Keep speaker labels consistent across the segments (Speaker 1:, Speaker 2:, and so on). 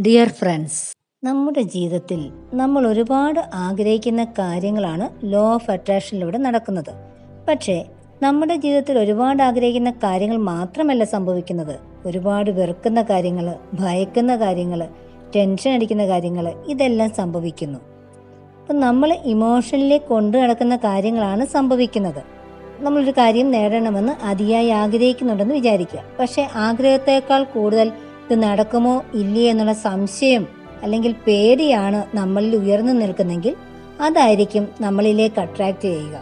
Speaker 1: Dear friends നമ്മുടെ ജീവിതത്തിൽ നമ്മൾ ഒരുപാട് ആഗ്രഹിക്കുന്ന കാര്യങ്ങളാണ് ലോ ഓഫ് അട്രാക്ഷനിലൂടെ നടക്കുന്നത്. പക്ഷേ നമ്മുടെ ജീവിതത്തിൽ ഒരുപാട് ആഗ്രഹിക്കുന്ന കാര്യങ്ങൾ മാത്രമല്ല സംഭവിക്കുന്നത്. ഒരുപാട് വെറുക്കുന്ന കാര്യങ്ങൾ ഭയക്കുന്ന കാര്യങ്ങൾ ടെൻഷൻ അടിക്കുന്ന കാര്യങ്ങൾ ഇതെല്ലാം സംഭവിക്കുന്നു. അപ്പം നമ്മൾ ഇമോഷനിലേക്ക് കൊണ്ടു നടക്കുന്ന കാര്യങ്ങളാണ് സംഭവിക്കുന്നത്. നമ്മളൊരു കാര്യം നേടണമെന്ന് അതിയായി ആഗ്രഹിക്കുന്നുണ്ടെന്ന് വിചാരിക്കുക. പക്ഷേ ആഗ്രഹത്തേക്കാൾ കൂടുതൽ ഇത് നടക്കുമോ ഇല്ലേ എന്നുള്ള സംശയം അല്ലെങ്കിൽ പേടിയാണ് നമ്മളിൽ ഉയർന്നു നിൽക്കുന്നെങ്കിൽ അതായിരിക്കും നമ്മളിലേക്ക് അട്രാക്റ്റ് ചെയ്യുക.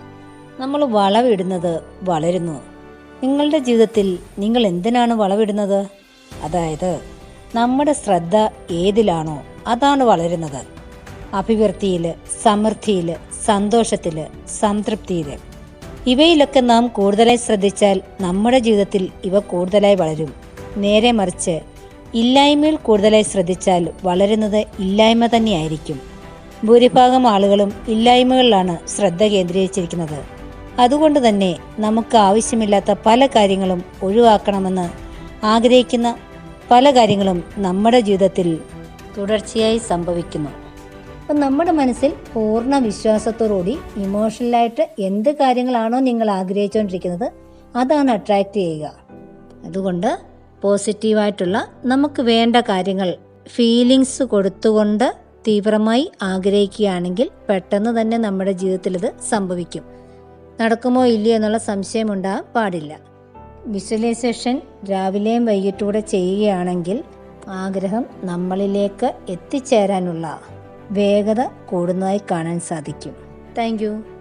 Speaker 1: നമ്മൾ വളവിടുന്നത് വളരുന്നു. നിങ്ങളുടെ ജീവിതത്തിൽ നിങ്ങൾ എന്തിനാണ് വളവിടുന്നത്? അതായത് നമ്മുടെ ശ്രദ്ധ ഏതിലാണോ അതാണ് വളരുന്നത്. അഭിവൃദ്ധിയിൽ സമൃദ്ധിയിൽ സന്തോഷത്തിൽ സംതൃപ്തിയിൽ. ഇവയിലൊക്കെ നാം കൂടുതലായി ശ്രദ്ധിച്ചാൽ നമ്മുടെ ജീവിതത്തിൽ ഇവ കൂടുതലായി വളരും. നേരെ മറിച്ച് ഇല്ലായ്മയിൽ കൂടുതലായി ശ്രദ്ധിച്ചാൽ വളരുന്നത് ഇല്ലായ്മ തന്നെയായിരിക്കും. ഭൂരിഭാഗം ആളുകളും ഇല്ലായ്മകളിലാണ് ശ്രദ്ധ കേന്ദ്രീകരിച്ചിരിക്കുന്നത്. അതുകൊണ്ട് തന്നെ നമുക്ക് ആവശ്യമില്ലാത്ത പല കാര്യങ്ങളും ഒഴിവാക്കണമെന്ന് ആഗ്രഹിക്കുന്ന പല കാര്യങ്ങളും നമ്മുടെ ജീവിതത്തിൽ തുടർച്ചയായി സംഭവിക്കുന്നു. അപ്പം നമ്മുടെ മനസ്സിൽ പൂർണ വിശ്വാസത്തോടുകൂടി ഇമോഷണലായിട്ട് എന്ത് കാര്യങ്ങളാണോ നിങ്ങൾ ആഗ്രഹിച്ചുകൊണ്ടിരിക്കുന്നത് അതാണ് അട്രാക്റ്റ് ചെയ്യുക. അതുകൊണ്ട് പോസിറ്റീവായിട്ടുള്ള നമുക്ക് വേണ്ട കാര്യങ്ങൾ ഫീലിങ്സ് കൊടുത്തുകൊണ്ട് തീവ്രമായി ആഗ്രഹിക്കുകയാണെങ്കിൽ പെട്ടെന്ന് തന്നെ നമ്മുടെ ജീവിതത്തിൽ ഇത് സംഭവിക്കും. നടക്കുമോ ഇല്ലയോ എന്നുള്ള സംശയമുണ്ടാകാൻ പാടില്ല. വിഷ്വലൈസേഷൻ രാവിലെയും വൈകിട്ടൂടെ ചെയ്യുകയാണെങ്കിൽ ആഗ്രഹം നമ്മളിലേക്ക് എത്തിച്ചേരാനുള്ള വേഗത കൂടുന്നതായി കാണാൻ സാധിക്കും. താങ്ക്